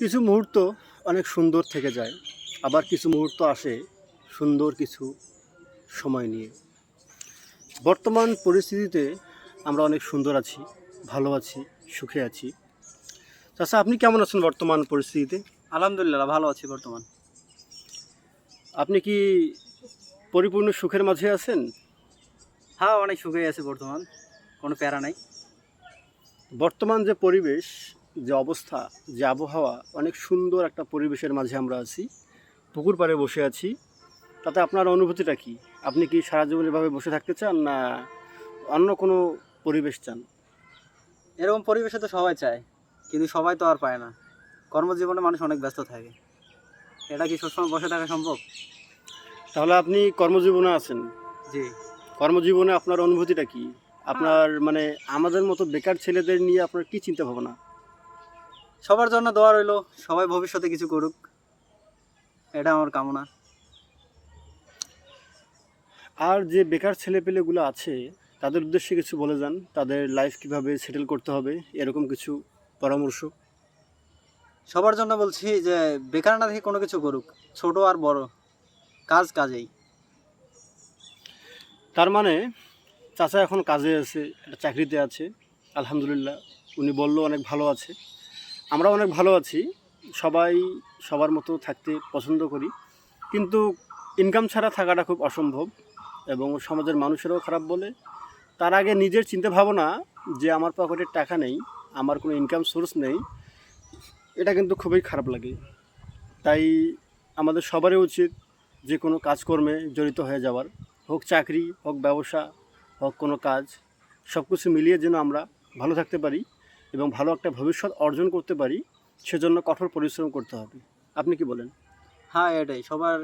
কিছু মুহূর্ত অনেক সুন্দর থেকে যায় আবার কিছু মুহূর্ত আসে সুন্দর কিছু সময় নিয়ে। বর্তমান পরিস্থিতিতে আমরা অনেক সুন্দর আছি ভালো আছি সুখে আছি। চাষা আপনি কেমন আছেন বর্তমান পরিস্থিতিতে? আলহামদুলিল্লাহ ভালো আছি বর্তমান। আপনি কি পরিপূর্ণ সুখের মাঝে আছেন? হ্যাঁ অনেক সুখে আছে বর্তমান কোনো প্যারা নাই। বর্তমান যে পরিবেশ যে অবস্থা যে আবহাওয়া অনেক সুন্দর একটা পরিবেশের মাঝে আমরা আছি। পুকুর পাড়ে বসে আছি। তাতে আপনার অনুভূতিটা কি? আপনি কি সারা জীবন এভাবে বসে থাকতে চান না অন্য কোনো পরিবেশ চান? এরকম পরিবেশে তো সবাই চায় কিন্তু সবাই তো আর পায় না। কর্মজীবনে মানুষ অনেক ব্যস্ত থাকে। এটা কি সবসময় বসে থাকা সম্ভব? তাহলে আপনি কর্মজীবনে আছেন। জি। কর্মজীবনে আপনার অনুভূতিটা কি? আপনার মানে আমাদের মতো বেকার ছেলেদের নিয়ে আপনার কি চিন্তা ভাবনা? সবার জন্য দোয়া রইল সবাই ভবিষ্যতে কিছু করুক। এটা আমার কামনা। আর যে বেকার ছেলেপেলেগুলো আছে তাদের উদ্দেশ্যে কিছু বলে যান তাদের লাইফ কীভাবে সেটেল করতে হবে এরকম কিছু পরামর্শ। সবার জন্য বলছি যে বেকার না থেকে কোনো কিছু করুক ছোট আর বড় কাজ কাজেই। তার মানে চাচা এখন কাজে আছে একটা চাকরিতে আছে আলহামদুলিল্লাহ উনি বলল অনেক ভালো আছে। আমরা অনেক ভালো আছি, সবাই সবার মতো থাকতে পছন্দ করি, কিন্তু ইনকাম ছাড়া থাকাটা খুব অসম্ভব এবং সমাজের মানুষেরাও খারাপ বলে। তার আগে নিজের চিন্তা ভাবনা যে আমার পকেটে টাকা নেই, আমার কোনো ইনকাম সোর্স নেই, এটা কিন্তু খুবই খারাপ লাগে। তাই আমাদের সবারই উচিত যে কোনো কাজকর্মে জড়িত হয়ে যাওয়ার, হোক চাকরি, হোক ব্যবসা, হোক কোনো কাজ সব কিছু মিলিয়ে যেন আমরা ভালো থাকতে পারি। এবং ভালো একটা ভবিষ্যৎ অর্জন করতে পারি সেজন্য কঠোর পরিশ্রম করতে হবে। আপনি কি বলেন? হ্যাঁ এটাই। সবার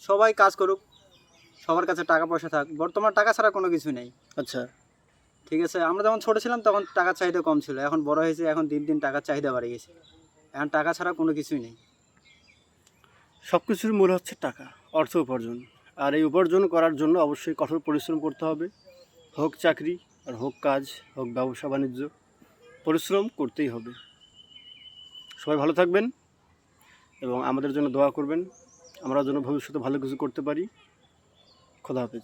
সবাই কাজ করুক সবার কাছে টাকা পয়সা থাক। বর্তমান টাকা ছাড়া কোনো কিছু নেই। আচ্ছা। ঠিক আছে আমরা যখন ছোটো ছিলাম তখন টাকার চাহিদা কম ছিল। এখন বড় হয়েছে এখন দিন দিন টাকার চাহিদা বাড়ে গেছে। এখন টাকা ছাড়া কোনো কিছুই নেই। সব কিছুর মূল হচ্ছে টাকা অর্থ উপার্জন। আর এই উপার্জন করার জন্য অবশ্যই কঠোর পরিশ্রম করতে হবে। হোক চাকরি আর হোক কাজ, হোক ব্যবসা, বাণিজ্য, পরিশ্রম করতেই হবে। সবাই ভালো থাকবেন এবং আমাদের জন্য দোয়া করবেন। আমরা যেন ভবিষ্যতে ভালো কিছু করতে পারি। খোদা হাফেজ।